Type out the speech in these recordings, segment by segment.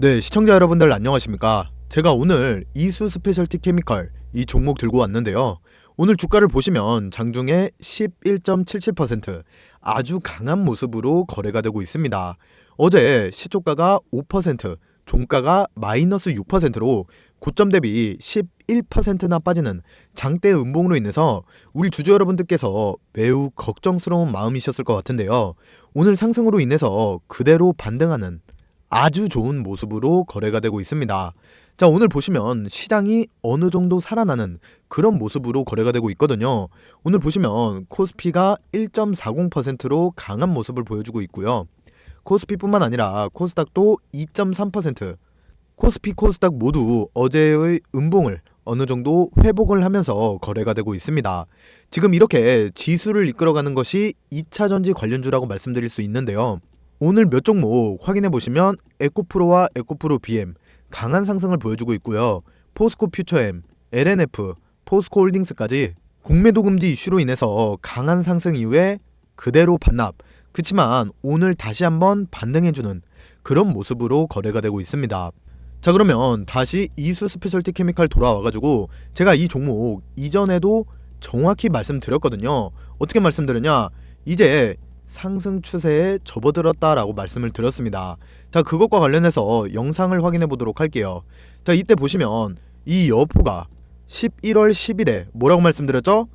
네, 시청자 여러분들 안녕하십니까? 제가 오늘 이수 스페셜티 케미컬 이 종목 들고 왔는데요. 오늘 주가를 보시면 장중에 11.77% 아주 강한 모습으로 거래가 되고 있습니다. 어제 시초가가 5%, 종가가 마이너스 6%로 고점 대비 11%나 빠지는 장대 음봉으로 인해서 우리 주주 여러분들께서 매우 걱정스러운 마음이셨을 것 같은데요. 오늘 상승으로 인해서 그대로 반등하는 아주 좋은 모습으로 거래가 되고 있습니다. 자, 오늘 보시면 시장이 어느 정도 살아나는 그런 모습으로 거래가 되고 있거든요. 오늘 보시면 코스피가 1.40%로 강한 모습을 보여주고 있고요. 코스피뿐만 아니라 코스닥도 2.3%, 코스피, 코스닥 모두 어제의 음봉을 어느 정도 회복을 하면서 거래가 되고 있습니다. 지금 이렇게 지수를 이끌어가는 것이 2차 전지 관련주라고 말씀드릴 수 있는데요. 오늘 몇 종목 확인해 보시면 에코프로와 에코프로 BM 강한 상승을 보여주고 있고요. 포스코 퓨처엠, LNF, 포스코 홀딩스까지 공매도 금지 이슈로 인해서 강한 상승 이후에 그대로 반납. 그치만 오늘 다시 한번 반등해주는 그런 모습으로 거래가 되고 있습니다. 자 그러면 다시 이수 스페셜티 케미칼 돌아와가지고 제가 이 종목 이전에도 정확히 말씀드렸거든요. 어떻게 말씀드렸냐? 이제 상승 추세에 접어들었다라고 말씀을 드렸습니다. 자, 그것과 관련해서 영상을 확인해 보도록 할게요. 자, 이때 보시면 이 여포가 11월 10일에 뭐라고 말씀드렸죠?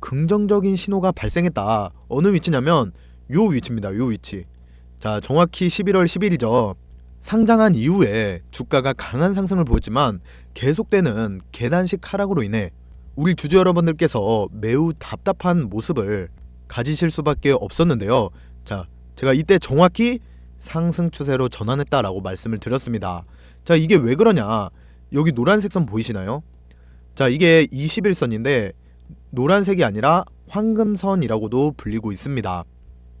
긍정적인 신호가 발생했다. 어느 위치냐면 요 위치입니다. 요 위치. 자, 정확히 11월 10일이죠. 상장한 이후에 주가가 강한 상승을 보였지만 계속되는 계단식 하락으로 인해 우리 주주 여러분들께서 매우 답답한 모습을 가지실 수밖에 없었는데요. 자, 제가 이때 정확히 상승 추세로 전환했다라고 말씀을 드렸습니다. 자, 이게 왜 그러냐? 여기 노란색 선 보이시나요? 자, 이게 21선인데 노란색이 아니라 황금선이라고도 불리고 있습니다.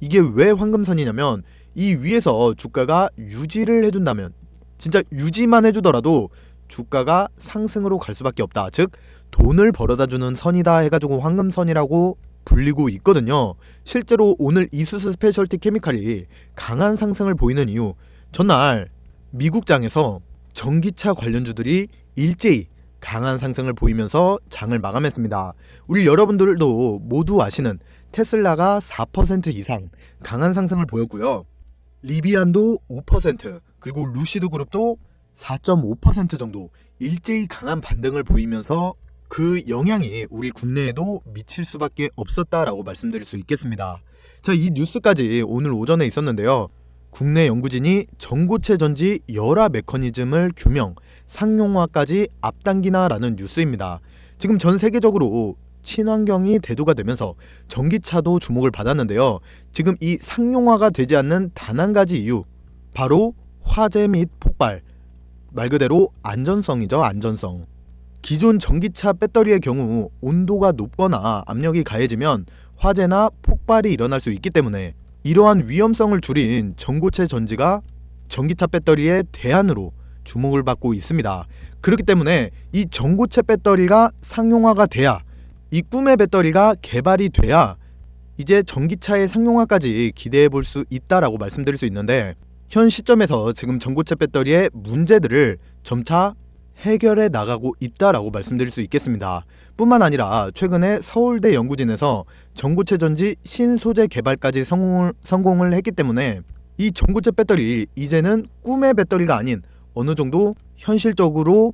이게 왜 황금선이냐면 이 위에서 주가가 유지를 해준다면 진짜 유지만 해주더라도 주가가 상승으로 갈 수밖에 없다. 즉 돈을 벌어다 주는 선이다 해가지고 황금선이라고 불리고 있거든요. 실제로 오늘 이수스 스페셜티 케미칼이 강한 상승을 보이는 이유 전날 미국장에서 전기차 관련주들이 일제히 강한 상승을 보이면서 장을 마감했습니다. 우리 여러분들도 모두 아시는 테슬라가 4% 이상 강한 상승을 보였고요. 리비안도 5% 그리고 루시드 그룹도 4.5% 정도 일제히 강한 반등을 보이면서 그 영향이 우리 국내에도 미칠 수밖에 없었다라고 말씀드릴 수 있겠습니다. 자, 이 뉴스까지 오늘 오전에 있었는데요. 국내 연구진이 전고체 전지 열화 메커니즘을 규명, 상용화까지 앞당기나라는 뉴스입니다. 지금 전 세계적으로 친환경이 대두가 되면서 전기차도 주목을 받았는데요. 지금 이 상용화가 되지 않는 단 한 가지 이유, 바로 화재 및 폭발. 말 그대로 안전성이죠, 안전성. 기존 전기차 배터리의 경우 온도가 높거나 압력이 가해지면 화재나 폭발이 일어날 수 있기 때문에 이러한 위험성을 줄인 전고체 전지가 전기차 배터리의 대안으로 주목을 받고 있습니다. 그렇기 때문에 이 전고체 배터리가 상용화가 돼야 이 꿈의 배터리가 개발이 돼야 이제 전기차의 상용화까지 기대해 볼 수 있다라고 말씀드릴 수 있는데 현 시점에서 지금 전고체 배터리의 문제들을 점차 해결해 나가고 있다라고 말씀드릴 수 있겠습니다. 뿐만 아니라 최근에 서울대 연구진에서 전고체 전지 신소재 개발까지 성공을, 성공을 했기 때문에 이 전고체 배터리 이제는 꿈의 배터리가 아닌 어느 정도 현실적으로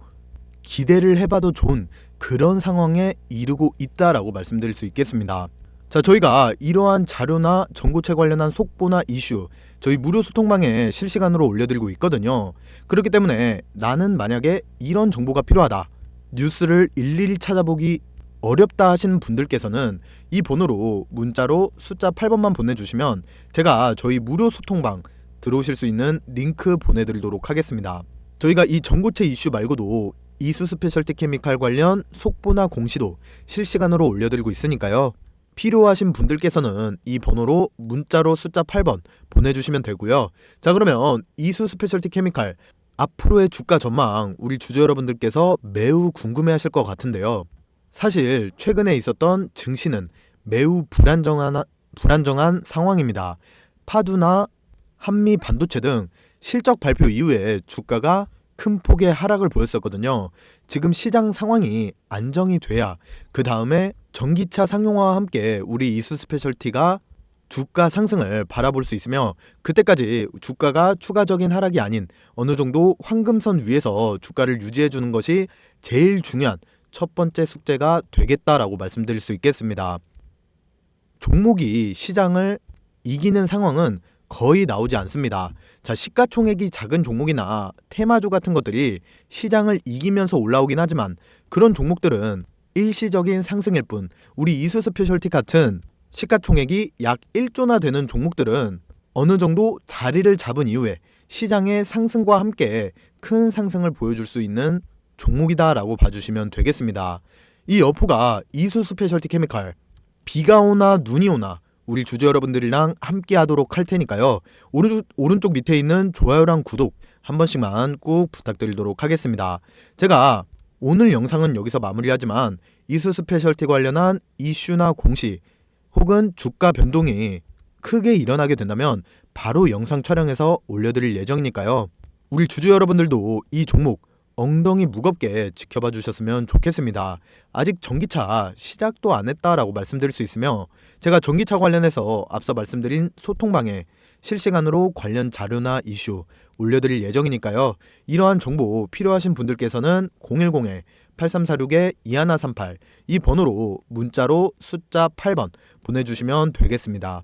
기대를 해봐도 좋은 그런 상황에 이르고 있다라고 말씀드릴 수 있겠습니다. 자, 저희가 이러한 자료나 전고체 관련한 속보나 이슈 저희 무료 소통방에 실시간으로 올려드리고 있거든요. 그렇기 때문에 나는 만약에 이런 정보가 필요하다. 뉴스를 일일이 찾아보기 어렵다 하시는 분들께서는 이 번호로 문자로 숫자 8번만 보내주시면 제가 저희 무료 소통방 들어오실 수 있는 링크 보내드리도록 하겠습니다. 저희가 이 전고체 이슈 말고도 이수 스페셜티 케미칼 관련 속보나 공시도 실시간으로 올려드리고 있으니까요. 필요하신 분들께서는 이 번호로 문자로 숫자 8번 보내주시면 되고요. 자 그러면 이수 스페셜티 케미칼 앞으로의 주가 전망 우리 주주 여러분들께서 매우 궁금해하실 것 같은데요. 사실 최근에 있었던 증시는 매우 불안정한 불안정한 상황입니다. 파두나 한미 반도체 등 실적 발표 이후에 주가가 큰 폭의 하락을 보였었거든요. 지금 시장 상황이 안정이 돼야 그 다음에 전기차 상용화와 함께 우리 이수 스페셜티가 주가 상승을 바라볼 수 있으며 그때까지 주가가 추가적인 하락이 아닌 어느 정도 황금선 위에서 주가를 유지해 주는 것이 제일 중요한 첫 번째 숙제가 되겠다라고 말씀드릴 수 있겠습니다. 종목이 시장을 이기는 상황은 거의 나오지 않습니다. 자, 시가총액이 작은 종목이나 테마주 같은 것들이 시장을 이기면서 올라오긴 하지만 그런 종목들은 일시적인 상승일 뿐 우리 이수 스페셜티 같은 시가총액이 약 1조나 되는 종목들은 어느 정도 자리를 잡은 이후에 시장의 상승과 함께 큰 상승을 보여줄 수 있는 종목이다라고 봐주시면 되겠습니다. 이 여포가 이수 스페셜티 케미칼 비가 오나 눈이 오나 우리 주주 여러분들이랑 함께 하도록 할 테니까요. 오른쪽, 오른쪽 밑에 있는 좋아요랑 구독 한 번씩만 꾹 부탁드리도록 하겠습니다. 제가 오늘 영상은 여기서 마무리하지만 이수 스페셜티 관련한 이슈나 공시 혹은 주가 변동이 크게 일어나게 된다면 바로 영상 촬영해서 올려드릴 예정이니까요. 우리 주주 여러분들도 이 종목 엉덩이 무겁게 지켜봐 주셨으면 좋겠습니다. 아직 전기차 시작도 안 했다라고 말씀드릴 수 있으며 제가 전기차 관련해서 앞서 말씀드린 소통방에 실시간으로 관련 자료나 이슈 올려드릴 예정이니까요. 이러한 정보 필요하신 분들께서는 010-8346-2138이 번호로 문자로 숫자 8번 보내주시면 되겠습니다.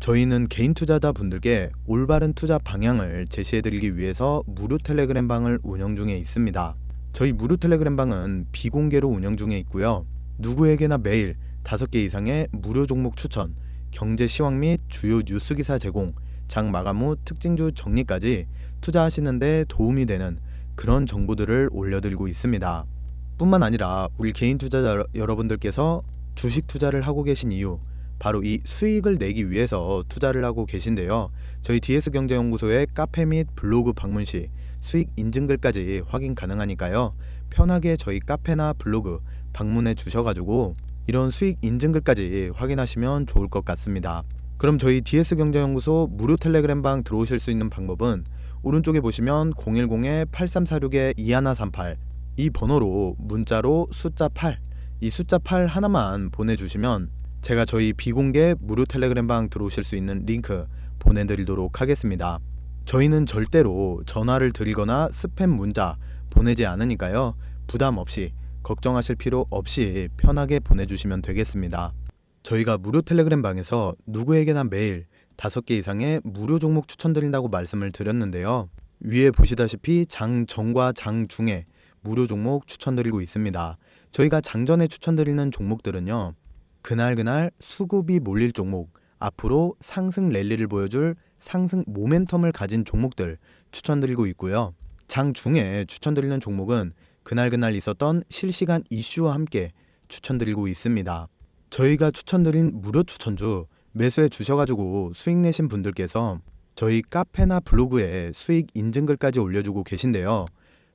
저희는 개인 투자자 분들께 올바른 투자 방향을 제시해드리기 위해서 무료 텔레그램 방을 운영 중에 있습니다. 저희 무료 텔레그램 방은 비공개로 운영 중에 있고요. 누구에게나 매일 5개 이상의 무료 종목 추천, 경제 시황 및 주요 뉴스 기사 제공, 장 마감 후 특징주 정리까지 투자하시는데 도움이 되는 그런 정보들을 올려드리고 있습니다. 뿐만 아니라 우리 개인 투자자 여러분들께서 주식 투자를 하고 계신 이유 바로 이 수익을 내기 위해서 투자를 하고 계신데요. 저희 DS경제연구소의 카페 및 블로그 방문 시 수익 인증글까지 확인 가능하니까요. 편하게 저희 카페나 블로그 방문해 주셔가지고 이런 수익 인증글까지 확인하시면 좋을 것 같습니다. 그럼 저희 DS경제연구소 무료 텔레그램 방 들어오실 수 있는 방법은 오른쪽에 보시면 010-8346-2138 이 번호로 문자로 숫자 8, 이 숫자 8 하나만 보내주시면 제가 저희 비공개 무료 텔레그램 방 들어오실 수 있는 링크 보내드리도록 하겠습니다. 저희는 절대로 전화를 드리거나 스팸 문자 보내지 않으니까요. 부담 없이 걱정하실 필요 없이 편하게 보내주시면 되겠습니다. 저희가 무료 텔레그램 방에서 누구에게나 매일 5개 이상의 무료 종목 추천드린다고 말씀을 드렸는데요. 위에 보시다시피 장 전과 장 중에 무료 종목 추천드리고 있습니다. 저희가 장전에 추천드리는 종목들은요. 그날 그날 수급이 몰릴 종목, 앞으로 상승 랠리를 보여줄 상승 모멘텀을 가진 종목들 추천드리고 있고요. 장 중에 추천드리는 종목은 그날 그날 있었던 실시간 이슈와 함께 추천드리고 있습니다. 저희가 추천드린 무료 추천주 매수해 주셔가지고 수익 내신 분들께서 저희 카페나 블로그에 수익 인증글까지 올려주고 계신데요.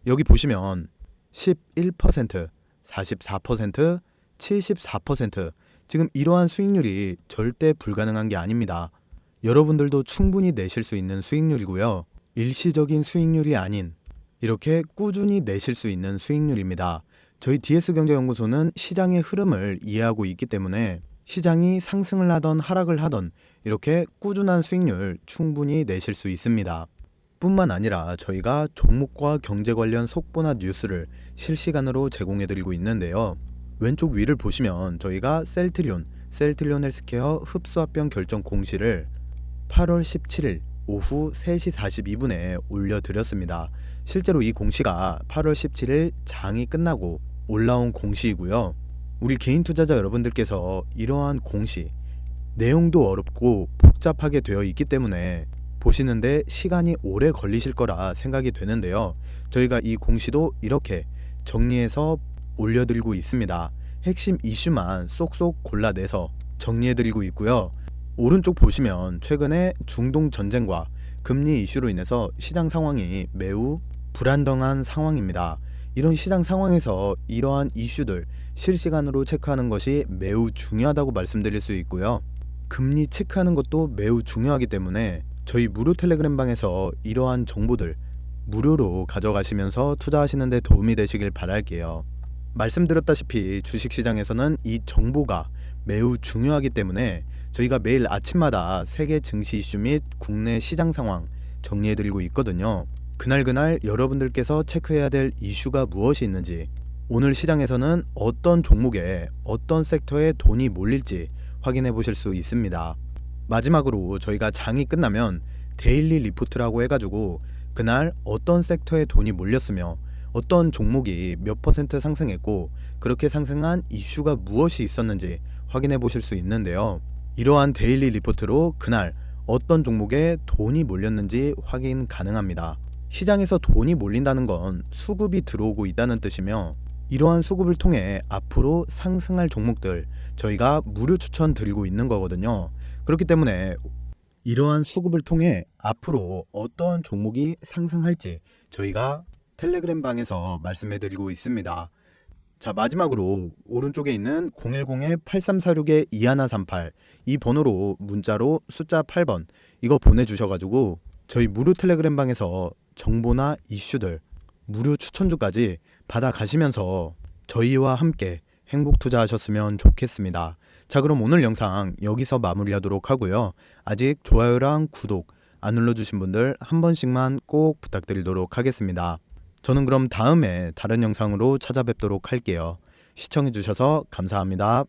여기 보시면 11%, 44%, 74% 지금 이러한 수익률이 절대 불가능한 게 아닙니다. 여러분들도 충분히 내실 수 있는 수익률이고요. 일시적인 수익률이 아닌 이렇게 꾸준히 내실 수 있는 수익률입니다. 저희 DS경제연구소는 시장의 흐름을 이해하고 있기 때문에 시장이 상승을 하던 하락을 하던 이렇게 꾸준한 수익률 충분히 내실 수 있습니다. 뿐만 아니라 저희가 종목과 경제 관련 속보나 뉴스를 실시간으로 제공해 드리고 있는데요. 왼쪽 위를 보시면 저희가 셀트리온, 셀트리온 헬스케어 흡수합병 결정 공시를 8월 17일 오후 3시 42분에 올려드렸습니다. 실제로 이 공시가 8월 17일 장이 끝나고 올라온 공시이고요. 우리 개인 투자자 여러분들께서 이러한 공시, 내용도 어렵고 복잡하게 되어 있기 때문에 보시는데 시간이 오래 걸리실 거라 생각이 되는데요. 저희가 이 공시도 이렇게 정리해서 올려드리고 있습니다. 핵심 이슈만 쏙쏙 골라내서 정리해드리고 있고요. 오른쪽 보시면 최근에 중동 전쟁과 금리 이슈로 인해서 시장 상황이 매우 불안정한 상황입니다. 이런 시장 상황에서 이러한 이슈들 실시간으로 체크하는 것이 매우 중요하다고 말씀드릴 수 있고요. 금리 체크하는 것도 매우 중요하기 때문에 저희 무료 텔레그램 방에서 이러한 정보들 무료로 가져가시면서 투자하시는 데 도움이 되시길 바랄게요. 말씀드렸다시피 주식시장에서는 이 정보가 매우 중요하기 때문에 저희가 매일 아침마다 세계 증시 이슈 및 국내 시장 상황 정리해드리고 있거든요. 그날그날 여러분들께서 체크해야 될 이슈가 무엇이 있는지 오늘 시장에서는 어떤 종목에 어떤 섹터에 돈이 몰릴지 확인해 보실 수 있습니다. 마지막으로 저희가 장이 끝나면 데일리 리포트라고 해가지고 그날 어떤 섹터에 돈이 몰렸으며 어떤 종목이 몇 퍼센트 상승했고 그렇게 상승한 이슈가 무엇이 있었는지 확인해 보실 수 있는데요. 이러한 데일리 리포트로 그날 어떤 종목에 돈이 몰렸는지 확인 가능합니다. 시장에서 돈이 몰린다는 건 수급이 들어오고 있다는 뜻이며 이러한 수급을 통해 앞으로 상승할 종목들 저희가 무료 추천 드리고 있는 거거든요. 그렇기 때문에 이러한 수급을 통해 앞으로 어떤 종목이 상승할지 저희가 텔레그램 방에서 말씀해 드리고 있습니다. 자, 마지막으로 오른쪽에 있는 010-8346-2138 이 번호로 문자로 숫자 8번 이거 보내주셔가지고 저희 무료 텔레그램 방에서 정보나 이슈들 무료 추천주까지 받아가시면서 저희와 함께 행복 투자하셨으면 좋겠습니다. 자, 그럼 오늘 영상 여기서 마무리하도록 하고요. 아직 좋아요랑 구독 안 눌러주신 분들 한 번씩만 꼭 부탁드리도록 하겠습니다. 저는 그럼 다음에 다른 영상으로 찾아뵙도록 할게요. 시청해주셔서 감사합니다.